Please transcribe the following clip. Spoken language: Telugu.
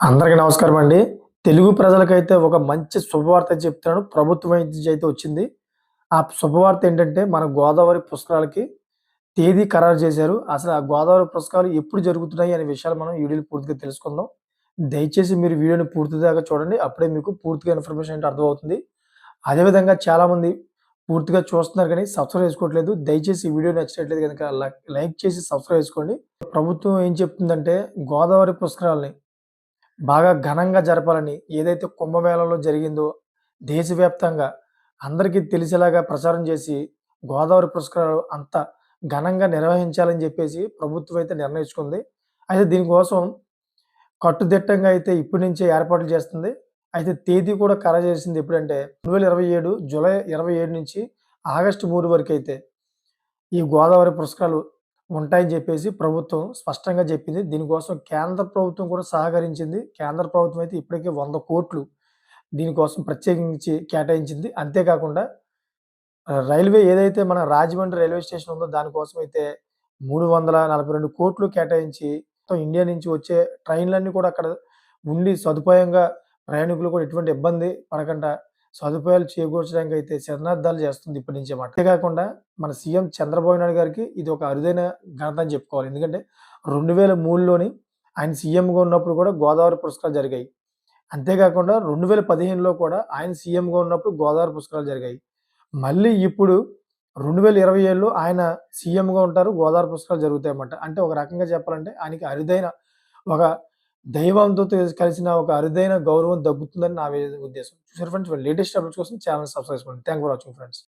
అందరికీ నమస్కారం అండి. తెలుగు ప్రజలకైతే ఒక మంచి శుభవార్త చెప్తున్నాను. ప్రభుత్వం నుంచి అయితే వచ్చింది. ఆ శుభవార్త ఏంటంటే మన గోదావరి పుస్తకాలకి తేదీ ఖరారు చేశారు. అసలు ఆ గోదావరి పుస్తకాలు ఎప్పుడు జరుగుతున్నాయి అనే విషయాలు మనం వీడియోలు పూర్తిగా తెలుసుకుందాం. దయచేసి మీరు వీడియోని పూర్తిదాకా చూడండి. అప్పుడే మీకు పూర్తిగా ఇన్ఫర్మేషన్ ఏంటి అర్థమవుతుంది. అదేవిధంగా చాలామంది పూర్తిగా చూస్తున్నారు కానీ సబ్స్క్రైబ్ చేసుకోవట్లేదు. దయచేసి ఈ వీడియో నచ్చినట్లయితే కనుక లైక్ చేసి సబ్స్క్రైబ్ చేసుకోండి. ప్రభుత్వం ఏం చెప్తుందంటే గోదావరి పుస్తకాలని బాగా ఘనంగా జరపాలని ఏదైతే కుంభమేళలో జరిగిందో దేశవ్యాప్తంగా అందరికీ తెలిసేలాగా ప్రచారం చేసి గోదావరి పురస్కారాలు అంత ఘనంగా నిర్వహించాలని చెప్పేసి ప్రభుత్వం అయితే నిర్ణయించుకుంది. అయితే దీనికోసం కట్టుదిట్టంగా అయితే ఇప్పటి నుంచే ఏర్పాట్లు చేస్తుంది. అయితే తేదీ కూడా ఖరారు చేసింది ఎప్పుడంటే రెండు వేల ఇరవై ఏడు జూలై ఇరవై ఏడు నుంచి ఆగస్టు మూడు వరకు అయితే ఈ గోదావరి పురస్కారాలు ఉంటాయని చెప్పేసి ప్రభుత్వం స్పష్టంగా చెప్పింది. దీనికోసం కేంద్ర ప్రభుత్వం కూడా సహకరించింది. కేంద్ర ప్రభుత్వం అయితే ఇప్పటికే వంద కోట్లు దీనికోసం ప్రత్యేకించి కేటాయించింది. అంతేకాకుండా రైల్వే ఏదైతే మన రాజమండ్రి రైల్వే స్టేషన్ ఉందో దానికోసం అయితే మూడు వందల నలభై రెండు కోట్లు కేటాయించి ఇండియా నుంచి వచ్చే ట్రైన్లన్నీ కూడా అక్కడ ఉండి సదుపాయంగా ప్రయాణికులు కూడా ఎటువంటి ఇబ్బంది పడకుండా సదుపాయాలు చేకూర్చడానికి అయితే శరణార్థాలు చేస్తుంది ఇప్పటి నుంచే మాట. అంతేకాకుండా మన సీఎం చంద్రబాబు నాయుడు గారికి ఇది ఒక అరుదైన ఘనత అని చెప్పుకోవాలి. ఎందుకంటే రెండు వేల మూడులోని ఆయన సీఎంగా ఉన్నప్పుడు కూడా గోదావరి పురస్కారాలు జరిగాయి. అంతేకాకుండా రెండు వేల పదిహేనులో కూడా ఆయన సీఎంగా ఉన్నప్పుడు గోదావరి పురస్కారాలు జరిగాయి. మళ్ళీ ఇప్పుడు రెండు వేల ఇరవై ఏళ్ళు ఆయన సీఎంగా ఉంటారు గోదావరి పురస్కారాలు జరుగుతాయన్నమాట. అంటే ఒక రకంగా చెప్పాలంటే ఆయనకి అరుదైన ఒక దైవంతో కలిసిన ఒక అరుదైన గౌరవం దగ్గుతుందని నా ఉద్దేశం. చూసారు ఫ్రెండ్స్ లేటెస్ట్ అప్డేట్స్ కోసం ఛానల్ సబ్స్క్రైబ్ చేసుకోండి థ్యాంక్ ఫర్ వాచింగ్ ఫ్రెండ్స్